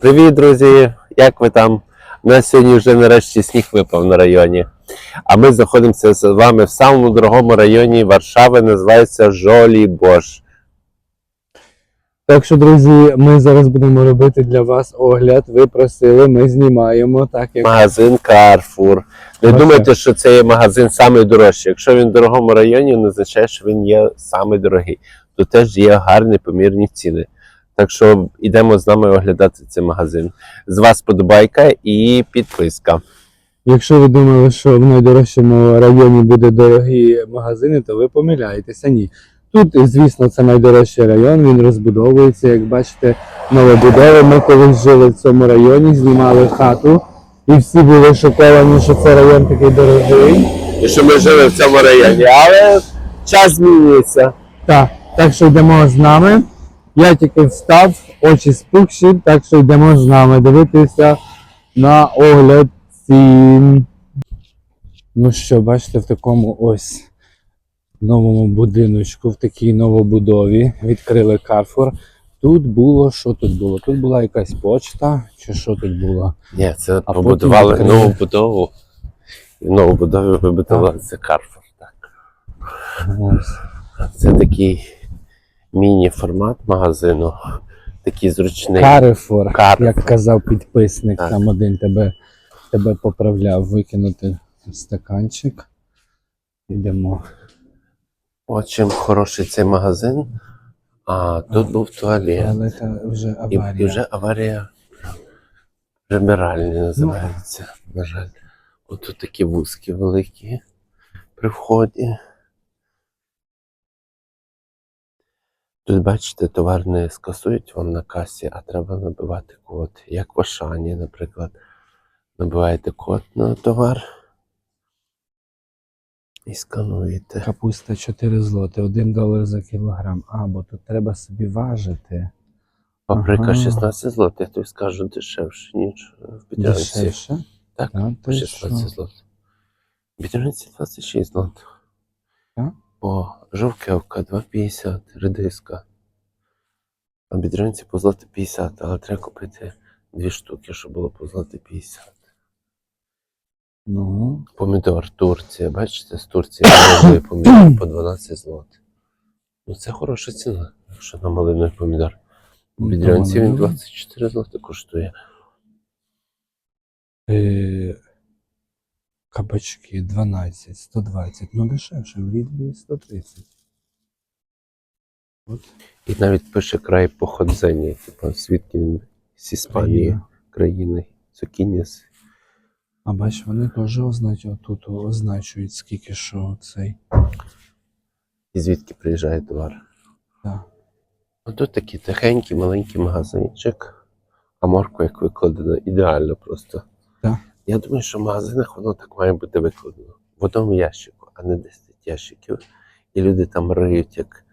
Привіт, друзі! Як ви там? У нас сьогодні вже нарешті сніг випав на районі. А ми знаходимося з вами в самому дорогому районі Варшави, називається Жолібош. Так що, друзі, ми зараз будемо робити для вас огляд. Ви просили, ми знімаємо так, як Магазин Carrefour. Не Ось думайте, що це є магазин найдорожчий. Якщо він в дорогому районі, не означає, що він є самий дорогий. Тут теж є гарні помірні ціни. Так що йдемо з нами оглядати цей магазин. З вас подобайка і підписка. якщо ви думали, що в найдорожчому районі буде дорогі магазини, то ви помиляєтеся. Ні. Тут, звісно, це найдорожчий район, він розбудовується. Як бачите, новобудови. Ми колись жили в цьому районі, знімали хату, і всі були шоковані, що це район такий дорогий. І що ми жили в цьому районі, але час змінюється. Так, так що йдемо з нами. Я тільки встав, очі спухші, так що йдемо з нами дивитися на огляд цін. Ну що, бачите, в такому ось новому будиночку, в такій новобудові відкрили Carrefour. Тут було, що тут було? Тут була якась почта, чи що тут було? Ні, це А побудували потім нову будову. І в нову будову вибудували це Carrefour. Так. Ось. Це такий міні-формат магазину, такий зручний. Carrefour, Carrefour. як казав підписник, Так. там один тебе, тебе поправляв викинути стаканчик. Йдемо. О, чим хороший цей магазин. А тут був туалет. Але це вже аварія. і вже аварія прибиральня називається. На жаль. От тут такі вузькі великі при вході. Тут, бачите, товар не скасують вам на касі, а треба набивати код. Як в Ашані, наприклад. Набиваєте код на товар і скануєте. Капуста 4 злоти, 1 долар за кілограм. А, бо тут треба собі важити. Паприка Ага. 16 злотих, я тобі скажу дешевше, ніж в Підранці. Дешевше. Так, Так, 16 що? злотих. В Підранці 26 злотих. Так? О, жовкевка 2,50, редиска. А Бідринці по злоти 50, але треба купити дві штуки, щоб було по злоти 50. Ну, Помідор Турція, бачите, з Турції помідор по 12 злотих. Ну це хороша ціна, якщо на малиновий помідор. В Ну, Бідрянці він 24 злоти коштує. е, кабачки 12, 120. Ну, дешевше, в Лідві 130. От. І навіть пише край походження, типу, звідки він з Іспанії, країна. країни, Цукініс. А бач, вони теж означають, тут означують, скільки що цей. І звідки приїжджає товар. Так. Ну, тут такий тихенький, маленький магазинчик. А морква як викладена ідеально просто. Так. Я думаю, що в магазинах воно так має бути викладено. В одному ящику, а не 10 ящиків. І люди там риють, як,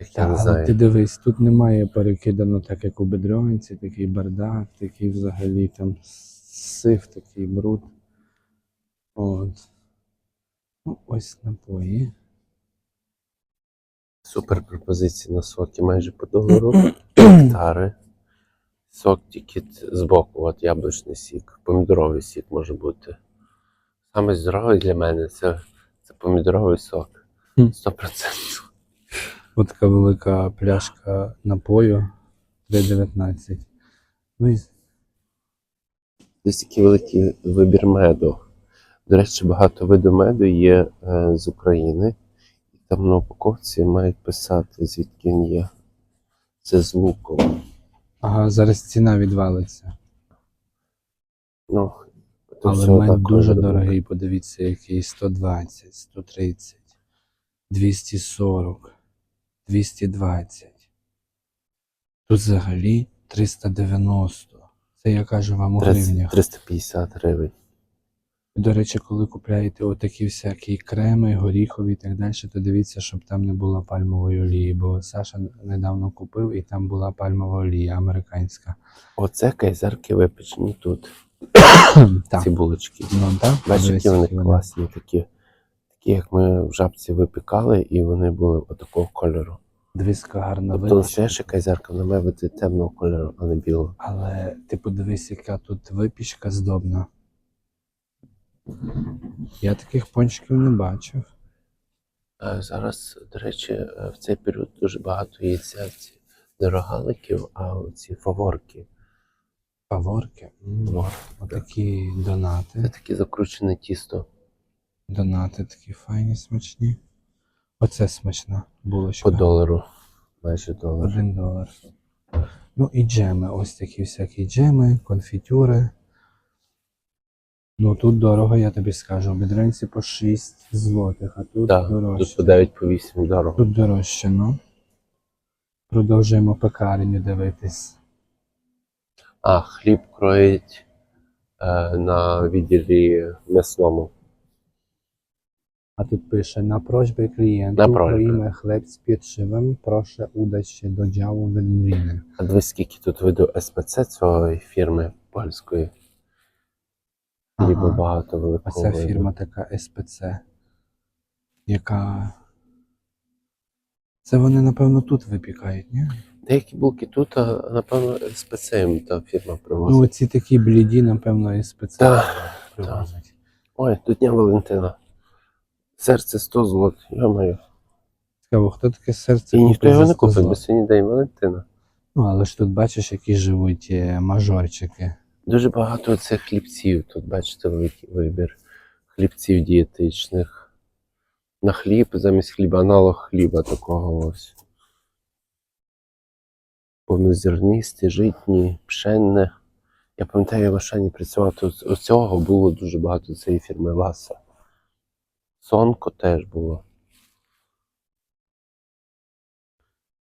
як я не знаю. ти дивись, тут немає перекидано так, як у бедронці, такий бардак, такий взагалі там сив, такий бруд. От. Ну, ось напої. Супер пропозиції на соки майже по долару. Гектари. Сок тільки збоку, от яблучний сік, помідоровий сік може бути. Саме здоровий для мене це, це помідоровий сок. 100%. Ось така велика пляшка напою 3,19. Ну і Десь такий великий вибір меду. До речі, багато видів меду є е, з України. І там на упаковці мають писати, звідки він є. Це з луком. Ага, зараз ціна відвалиться. Ну, то Але все мед так дуже буде. дорогий, подивіться, який 120, 130, 240, 220. Тут взагалі 390. Це я кажу вам у 30 гривнях. 350 гривень. До речі, коли купляєте отакі всякі креми, горіхові і так далі, то дивіться, щоб там не було пальмової олії, бо Саша недавно купив і там була пальмова олія американська. Оце кайзерки випечені тут. Так. Ці булочки. Ну, так? Які вони класні, такі, такі, як ми в жабці випікали, і вони були отакого кольору. Дивись, гарна Тобто настояща кайзерка, вона має бути темного кольору, а не білого. Але ти подивись, яка тут випічка здобна. Я таких пончиків не бачив. Е, Зараз, до речі, е, в цей період дуже багато їться ці не рогаликів, а ці фаворки. Фаворки. Фавор. Отакі Це донати. таке закручене тісто. Донати такі файні, смачні. Оце смачна булочка. По долару. Майже долар. Один долар. Ну і джеми. Ось такі всякі джеми, конфітюри. Ну тут дорого, я тобі скажу. Бедренці по 6 злотих, а тут Так, дорожче. тут по 9 по 8 дорого. Тут дорожче, ну. Продовжуємо пекарню дивитись. А хліб кроїть е, на відділі м'ясному. Pisze, na prośbę klientów Na prośbę. kroimy chleb z pieczywem. Proszę udać się do działu. А дивись, скільки тут виду СПЦ цієї фірми польської. Ага. багато А ця фірма така СПЦ, яка. Це вони, напевно, тут випікають, ні? Деякі булки тут, а напевно, СПЦ їм та фірма Ну, привозить. оці такі бліді, напевно, СПЦ Так, привозять. Ой, тут Дня Валентина. Серце 100 злот, йомаю. Цікаво, хто таке серце І ніхто його не купить, бо сьогодні День Валентина. Ну, але ж тут бачиш, які живуть е, мажорчики. Дуже багато цих хлібців. Тут бачите великий вибір хлібців дієтичних. На хліб замість хліба, аналог хліба такого ось. Повнозерністі, житні, пшенне. Я пам'ятаю, я в Ашані працював, ось цього було дуже багато цієї фірми Васа. Сонко теж було.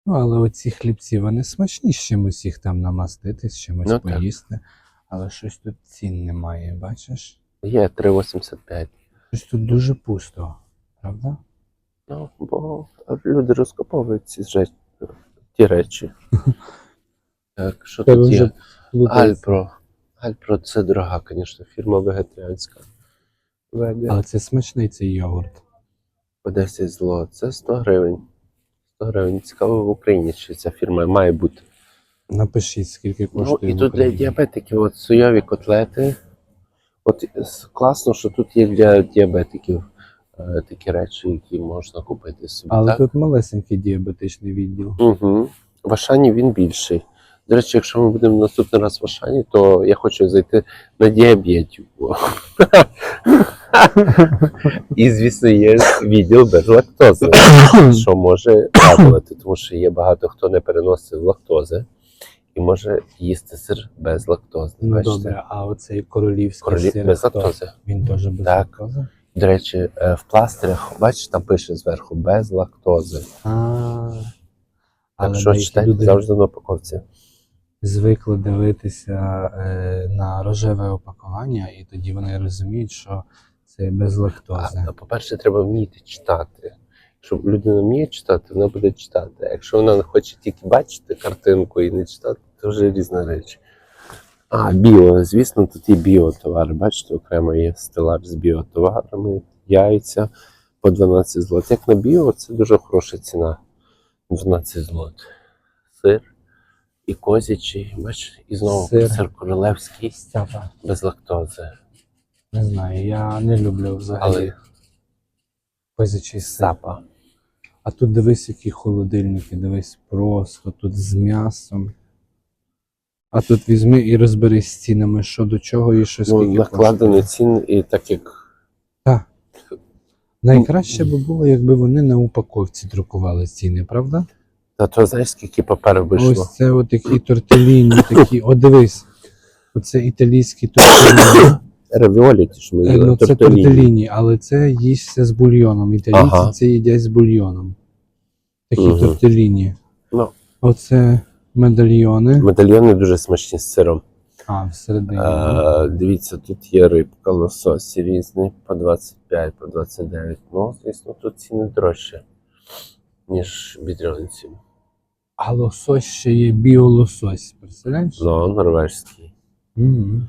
Ну, але оці хлібці, вони смачні з чимось їх там намастити, з чимось Ну, так. Але щось тут цін немає, бачиш? Є 3,85. Щось тут дуже пусто, правда? Ну, бо люди розкоповують ці ті речі. Так, що Тебе тут є? Альпро. Альпро це дорога, звісно, фірма вегетаріанська. Вега. Але це смачний цей йогурт. По 10 зло. Це 100 гривень. 100 гривень. Цікаво в Україні, чи ця фірма має бути. Напишіть, скільки Ну, коштує. і тут для діабетиків от соєві котлети. От класно, що тут є для діабетиків е, такі речі, які можна купити собі. Але так? тут малесенький діабетичний відділ. Угу. В Ашані він більший. До речі, якщо ми будемо наступний раз в Ашані, то я хочу зайти на діабетів. І, звісно, є відділ без лактози, що може радувати, тому що є багато хто не переносить лактози і може їсти сир без лактози. Ну Бачите? добре, а оцей королівський Королі сир, без хто? лактози. він теж без Так. лактози? До речі, е, в пластирях, бачиш, там пише зверху без лактози. А, Так але що деякі читайте люди завжди на упаковці. звикли дивитися е, на рожеве опакування, і тоді вони розуміють, що це без лактози. А, по-перше, треба вміти читати. Якщо людина вміє читати, вона буде читати. А якщо вона хоче тільки бачити картинку і не читати, то вже різна річ. А, біо, звісно, тут є біотовари. Бачите, окремо є стелаж з біотоварами, яйця по 12 злот. Як на біо, це дуже хороша ціна. 12 злот. Сир і козячий, бачиш, і знову Сир. сир, королевський Стяпа, без лактози. не знаю, я не люблю взагалі Але козячий сир. сапа. А тут дивись, які холодильники, дивись просто тут з м'ясом. А тут візьми і розберись з цінами, що до чого і що Ну, накладені цін, і так як Так. Найкраще би було, якби вони на упаковці друкували ціни, правда? Та то знаєш, скільки паперу вийшло? Ось це от такі тортеліні, такі. О, дивись. Оце італійські тортеліні. Равіолі, ті ж ми Е, їли, Ну, це тортеліні. тортеліні, але це їсться з бульйоном. Італійці Ага. це їдять з бульйоном. Такі Мгм. тортеліні. Ну. Оце медальйони. Медальйони дуже смачні з сиром. А, всередині. Е, дивіться, тут є рибка, лососі різні, по 25, по 29. Ну, звісно, тут ціни дорожче, ніж бідрянці. А лосось ще є біолосось. Представляєш? Ну, норвежський. Мгм.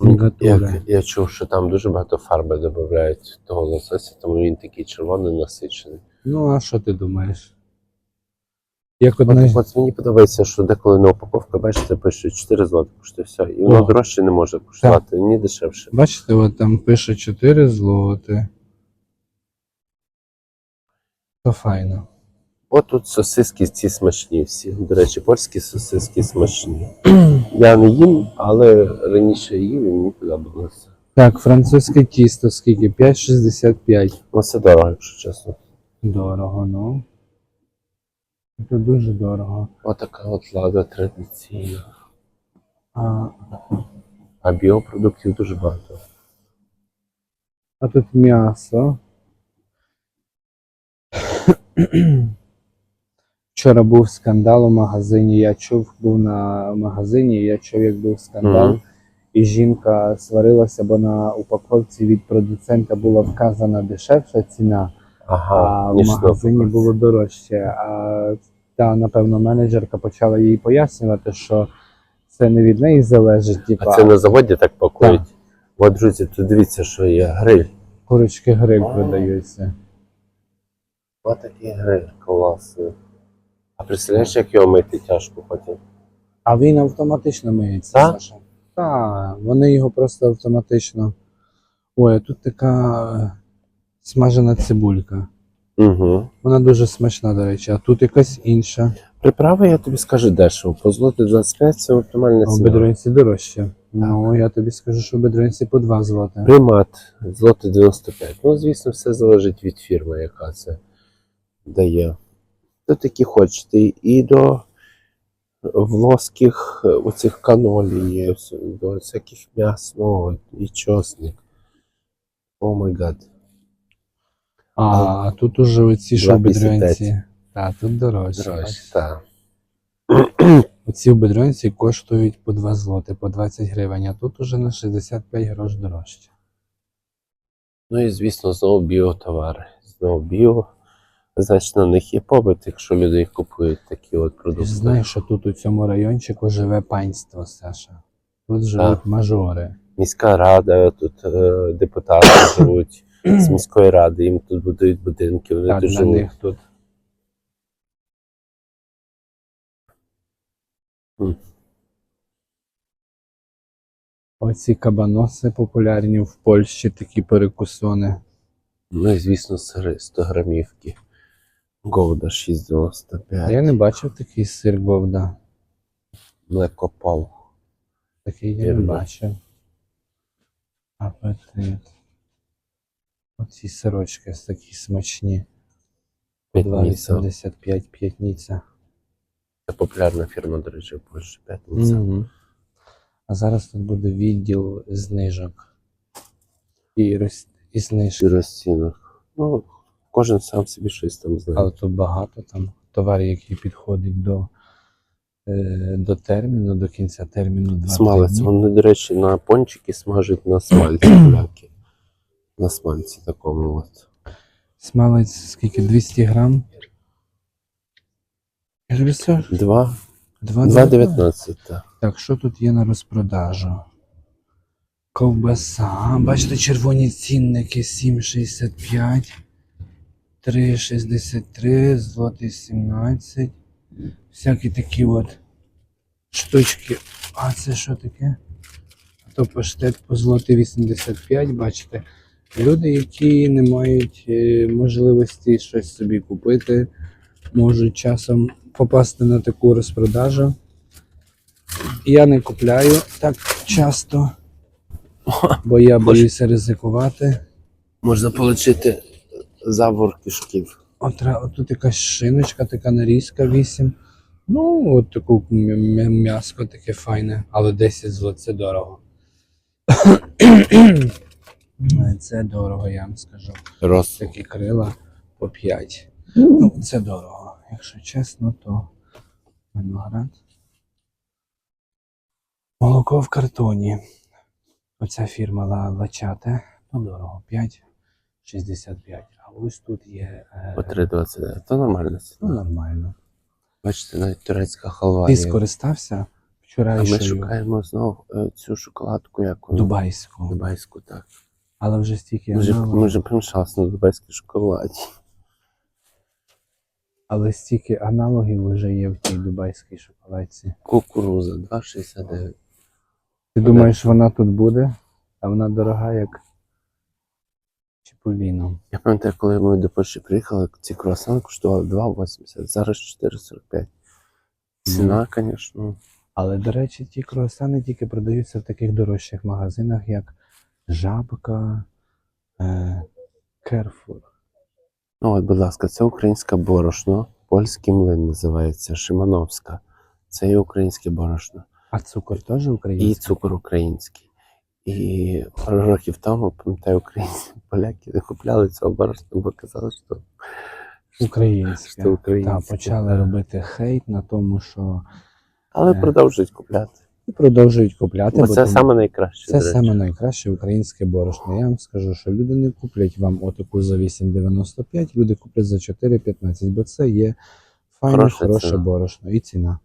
Сінгапура. Як, я чув, що там дуже багато фарби додають того лосося, тому він такий червоний насичений. Ну, а що ти думаєш? Як От, одна. от мені подобається, що деколи на упаковка, бачите, пише 4 злоти коштує все. І воно О. дорожче не може коштувати, ні дешевше. Бачите, от там пише 4 злоти. То файно. От тут сосиски ці смачні всі. До речі, польські сосиски смачні. Я не їм, але раніше їв і мені подобалося. Так, французьке тісто скільки? 5,65. Ну, це дорого, якщо чесно. Дорого, ну. Це дуже дорого. Отака от лада традиційна. А, А біопродуктів дуже багато. а тут м'ясо. Вчора був скандал у магазині. Я чув, був на магазині, я чув, як був скандал. Мгм. І жінка сварилася, бо на упаковці від продуцента була вказана дешевша ціна, а в магазині було дорожче. А та, напевно, менеджерка почала їй пояснювати, що це не від неї залежить, типа А це на заводі так пакують. От, друзі, тут дивіться, що є гриль. курочки гриль продаються. Ось такий гриль класний. А представляєш, як його мити тяжко потім? А він автоматично миється, Так? Саша. Так, вони його просто автоматично. Ой, а тут така е, смажена цибулька. Угу. Вона дуже смачна, до речі, а тут якась інша. Приправи, я тобі скажу дешево. По злоти 25 це оптимальна А в ціна. бедронці дорожче. Ну, я тобі скажу, що в бедронці по 2 злоти. Примат злоти 95. Ну, звісно, все залежить від фірми, яка це дає. До такі хочете. І до влоських е, оцих канолі є, до всяких м'ясного і чосник. О май гад. А, тут уже оці, що в 2,55. бедронці. Так, тут дорожче. Дорожче, так. Оці в бедронці коштують по 2 злоти, по 20 гривень, а тут уже на 65 грош дорожче. Ну і звісно, знову біотовари. Знову біо. Значить, на них є попит, якщо люди їх купують такі от Ти продукти. ж знаєш, що тут у цьому райончику живе панство, Саша. Тут живуть мажори. Міська рада, тут е, депутати живуть з міської ради, їм тут будують будинки, вони Так, тут живуть. них тут. М. Оці кабаноси популярні в Польщі, такі перекусони. Ну і звісно, сири 100 грамівки. Говда А 6,95. я не бачив такий сир Говда. Млекопал. Такий я не бачив. Апетит. Оці сирочки такі смачні. 2,85 п'ятниця. Це популярна фірма, до речі, в Польщі. П'ятниця. Мгм. А зараз тут буде відділ знижок. І, роз... і знижки. І розцінок. Ну, кожен сам собі щось там знає. Але тут багато там товарів, які підходять до, е, до терміну, до кінця терміну 2 Смалець. Вони, до речі, на пончики смажать на смальці поляки. На смальці такому от. Смалець скільки? 200 грам? Два- 2,19. 2,19. так. Так, що тут є на розпродажу? Ковбаса. Бачите, червоні цінники 7,65, 3,63, злотий 17. Всякі такі от штучки. А це що таке? А то паштет по злоти 85, бачите. Люди, які не мають е, можливості щось собі купити, можуть часом попасти на таку розпродажу. Я не купляю так часто, бо я боюся ризикувати. Можна отримати забор кишків. От, от тут якась шиночка, така нарізка 8. Ну, от таку м'яско таке файне, але 10 злот це дорого. Е, Це дорого, я вам скажу. Рос. Такі крила по 5. Ну, це дорого. Якщо чесно, то виноград. Молоко в картоні. Оця фірма Ла- Лачате. Ну, дорого. 5,65. Ось тут є. е, По 3,29. То нормально. Ну, нормально. Бачите, навіть турецька халва. Ти є. скористався А ми вчорашньою шукаємо знову е, цю шоколадку, як вона? дубайську. Дубайську, так. Але вже стільки Ми вже, мало. ми вже примшалися на дубайській шоколаді. Але стільки аналогів вже є в тій дубайській шоколадці. Кукуруза 2,69. Ти думаєш, вона тут буде, а вона дорога, як Чіполіно. Я пам'ятаю, коли ми до Польщі приїхали, ці круасани коштували 2,80, зараз 4,45. Ціна, звісно. Але, до речі, ті круасани тільки продаються в таких дорожчих магазинах, як Жабка, е, Керфур. Ну, от, будь ласка, це українське борошно, польський млин називається Шимановська. Це є українське борошно. А цукор теж український? І цукор український. І пару років тому, пам'ятаю, українці поляки купляли цього борошна, бо казали, що, Українське. що українське. Так, почали робити хейт на тому, що Але Е. продовжують купляти. і продовжують купляти. Бо бо це тому- саме найкраще. Це саме найкраще українське борошно. Я вам скажу, що люди не куплять вам отаку за 8,95, люди куплять за 4,15, бо це є файне, хороше ціна. борошно і ціна.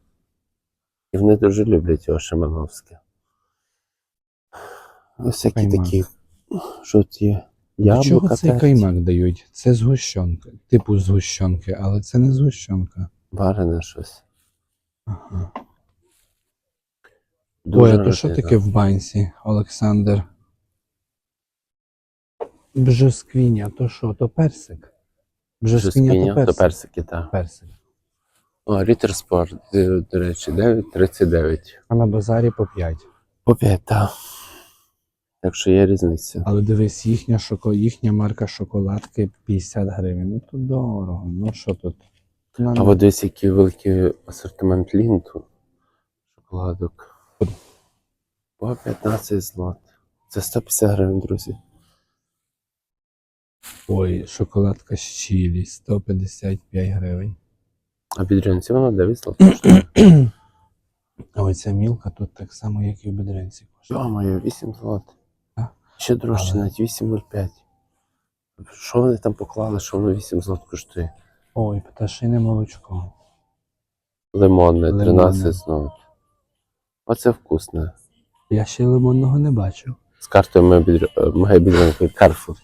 І вони дуже люблять його Шимановське. Всякі Каймак. такі, що є. До чого Яблука цей терті, каймак дають? Це згущенка, типу згущенки, але це не згущенка. варене щось. Ага. Ой, а то що таке в банці, Олександр? Бжосквіня, то що, то персик? Бжосквіня, то персик. персики, так. персик. О, Рітер Спорт, до, до речі, 9,39. А на базарі по 5. По 5, так. Так що є різниця. Але дивись, їхня, шоко... їхня марка шоколадки 50 гривень. Ну тут дорого. Ну що тут? На- А от дивись, який великий асортимент лінту. Шоколадок. По 15 злот. Це 150 гривень, друзі. Ой, шоколадка з чилі 155 гривень. А бідрянці воно 9 злот коштує. А оця мілка тут так само, як і в бедренці коштує. Йо-моє, 8 злот. Ще дорожче, навіть 8,05. Що вони там поклали, що воно 8 злот коштує? Ой, пташине молочко. Лимонне, 13 знову. Оце вкусне. Я ще лимонного не бачив. З картою моєї бідронки карфу.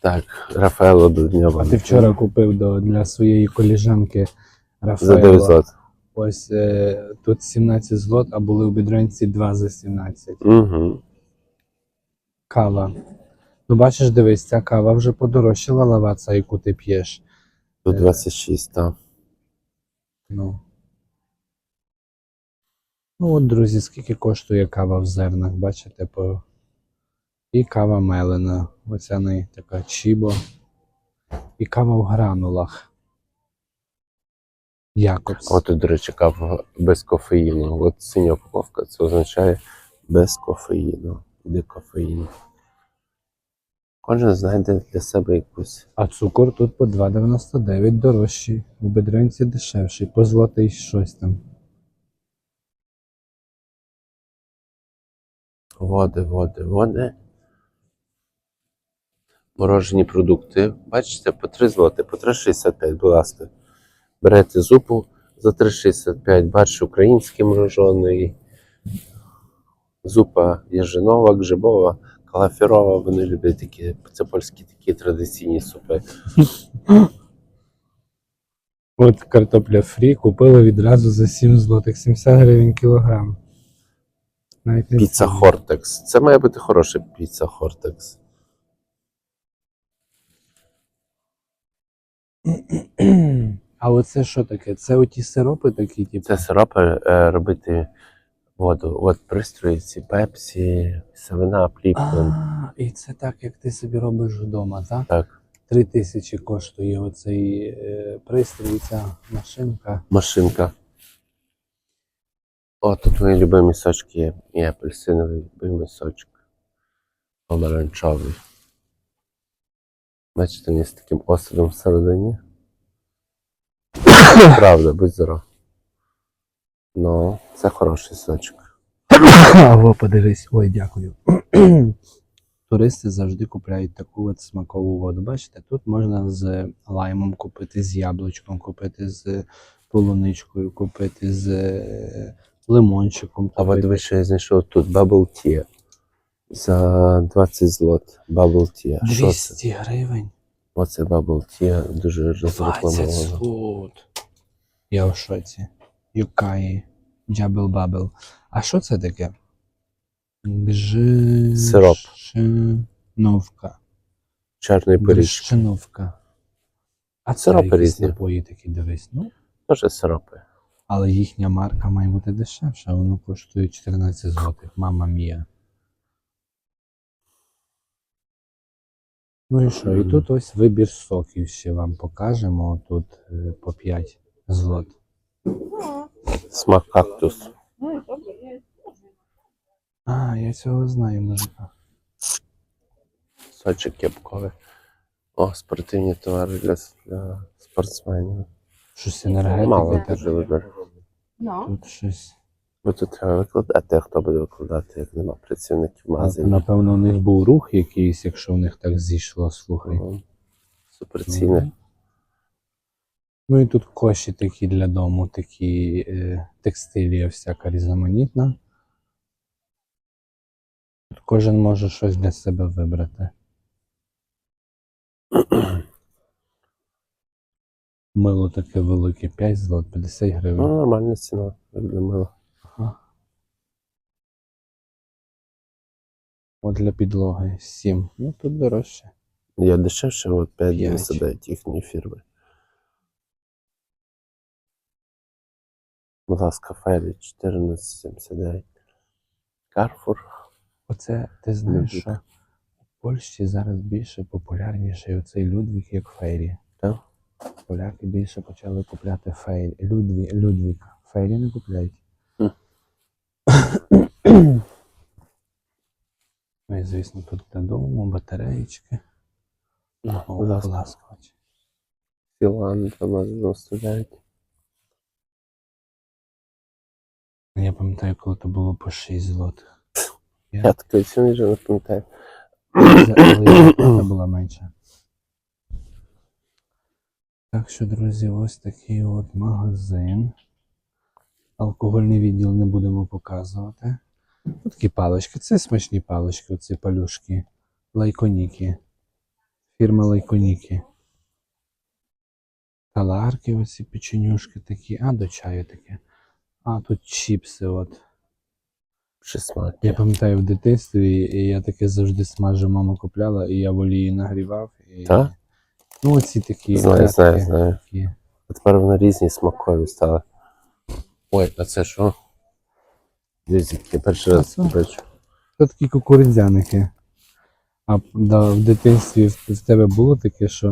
Так, Рафаело до дня. А ти вчора купив до, для своєї коліжанки Рафаело. За 9 злот. Ось е, тут 17 злот, а були в бедренці 2 за 17. Угу. Кава. Ну, бачиш, дивись, ця кава вже подорожчала лаваца, яку ти п'єш. Тут Е. 26, так. Ну. Ну от, друзі, скільки коштує кава в зернах, бачите, по... і кава мелена, оця не така чібо, і кава в гранулах. Якобс. От, до речі, кава без кофеїну. От синя упаковка, це означає без кофеїну. Де кофеїн. Кожен знайде для себе якусь. А цукор тут по 2,99 дорожчий, у бедренці дешевший, по злотий щось там. Води, води, води. Морожені продукти. Бачите, по 3 злоти, по 3,65, будь ласка. Берете зупу за 3,65, бачите, український морожений. Зупа яжинова, грибова, калафірова. Вони люблять такі, це польські такі традиційні супи. От картопля фрі купили відразу за 7 злотих, 70 гривень кілограм. Навіть не Піца знаю. Хортекс. Це має бути хороша піца Хортекс. А оце що таке? Це оті сиропи такі, типу. Це сиропи е, робити воду. От пристрої ці пепсі, севина, пліпкон. А, і це так, як ти собі робиш вдома, так? Так. Три тисячі коштує оцей е, пристрій, ця машинка. Машинка. О, тут мої любимі сочки є. І апельсиновий любимий сочок. Помаранчовий. Бачите, він з таким осадом всередині. Правда, будь здоров. Ну, це хороший сочок. Або подивись, ой, дякую. Туристи завжди купляють таку от смакову воду. Бачите, тут можна з лаймом купити, з яблучком купити, з полуничкою купити, з е, лимончиком А от дивись, що я знайшов тут Bubble Tea. За 20 злот. Bubble Tea. А Що це? 200 гривень. Оце Bubble Tea дуже 20 злот. Я в шоці. Юкаї. Джабел Бабел. А що це таке? Гжи... Сироп. Шиновка. Чорний пиріж. Гжиновка. А це Сиропи різні. напої такі, дивись. Ну, Теж сиропи. але їхня марка має бути дешевша, воно коштує 14 злотих. Мама мія. Ну і що? І тут ось вибір соків ще вам покажемо. Тут е, по 5 злот. Смак кактус. А, я цього знаю, мужика. Сочок кепковий. О, спортивні товари для, для спортсменів. Щось енергетики. Мало дуже вибір. Тут щось. Бо тут треба викладати, а хто буде викладати, як нема працівників А, магазину. Напевно, у них був рух якийсь, якщо в них так зійшло, слухай. Ага. Ну і тут коші такі для дому, такі е, текстилія всяка різноманітна. Тут кожен може щось для себе вибрати. Мило таке велике 5 злот, 50 гривень. Ну, нормальна ціна, для мила. Ага. От для підлоги 7. Ну тут дорожче. Я дешевше, от 5 П'ять. 5,99 їхньої фірми. Будь ласка, Фелі 14,79. Карфур. Оце ти знаєш, Людвік. що в Польщі зараз більше популярніший оцей Людвік, як Фейрі. Так? Поляки більше почали купляти Фейрі. Людві, Людвік. Фейрі не купляють. Хм. Ну і звісно, тут додому, батареїчки. О, Будь ласка. Філан 12,99. Я пам'ятаю, коли то було по 6 злотих. Я такої ціни вже не пам'ятаю. Але і була менша. Так що, друзі, ось такий от магазин. Алкогольний відділ не будемо показувати. Тут такі палички. Це смачні палички, оці палюшки. Лайконіки. Фірма Лайконіки. Таларки, оці печенюшки такі. А, до чаю таке. А, тут чіпси, от. Чи. Я пам'ятаю в дитинстві, і я таке завжди смажу, мама купляла, і я в олії нагрівав. І... Так? Ну, оці такі. Знаю, грядки знаю, знаю. такі. А тепер вони різні смакові стали. Ой, а це що? Дивіться, я перший раз бачу. Це такі кукурудзяники. А да, в дитинстві в тебе було таке, що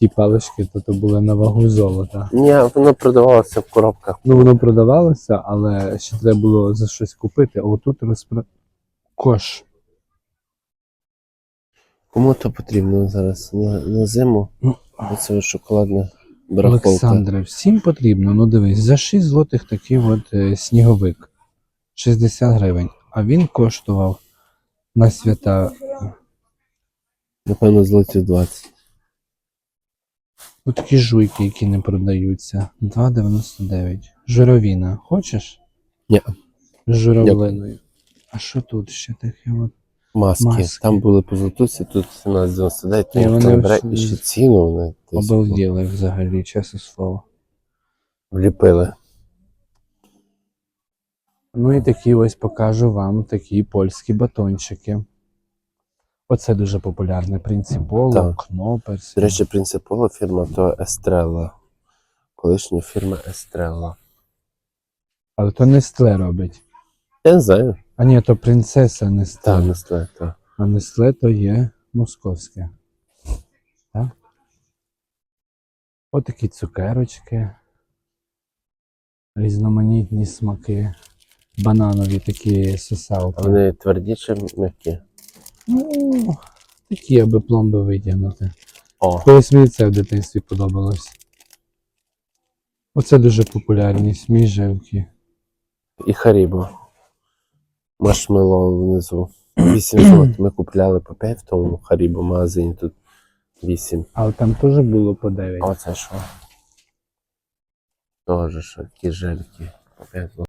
ті палички то, то були на вагу золота. Ні, воно продавалося в коробках. Ну, воно продавалося, але ще треба було за щось купити. А отут розпро... кош. Кому то потрібно зараз на, на зиму? Ну, Оце шоколадна барахолка. Олександре, всім потрібно. Ну дивись, за 6 злотих такий от е, сніговик. 60 гривень. А він коштував на свята. Напевно, злотів 20. Ну такі жуйки, які не продаються. 2,99. Журавіна. Хочеш? Ні. З журавлиною. А що тут ще таке? От? Маски. Маски. Там були по злотусі, тут 17,99, Ні, то ніхто не бере і ще ціну вони десь Обалділи взагалі, чесне слово. вліпили. Ну і такі ось покажу вам такі польські батончики. Оце дуже популярне. Принциполо, Так. Кноперс. До речі, принципово фірма то Естрелла. Колишня фірма Естрелла. Але то Нестле робить. Я не знаю. А ні, то принцеса Нестле. Так, Нестле, так. А Нестле то є московське. Так? Отакі цукерочки. Різноманітні смаки. Бананові такі сосалки. вони тверді чи м'які? Ну, такі, аби пломби витягнути. О, Колись мені це в дитинстві подобалось. Оце дуже популярні сміжевки. і Харібо. Маршмеллоу внизу. 8 злот. Ми купляли по 5 в тому Харібо магазині, тут 8. Але там теж було по 9. Оце що? Тоже що, такі жельки. По 5 злот.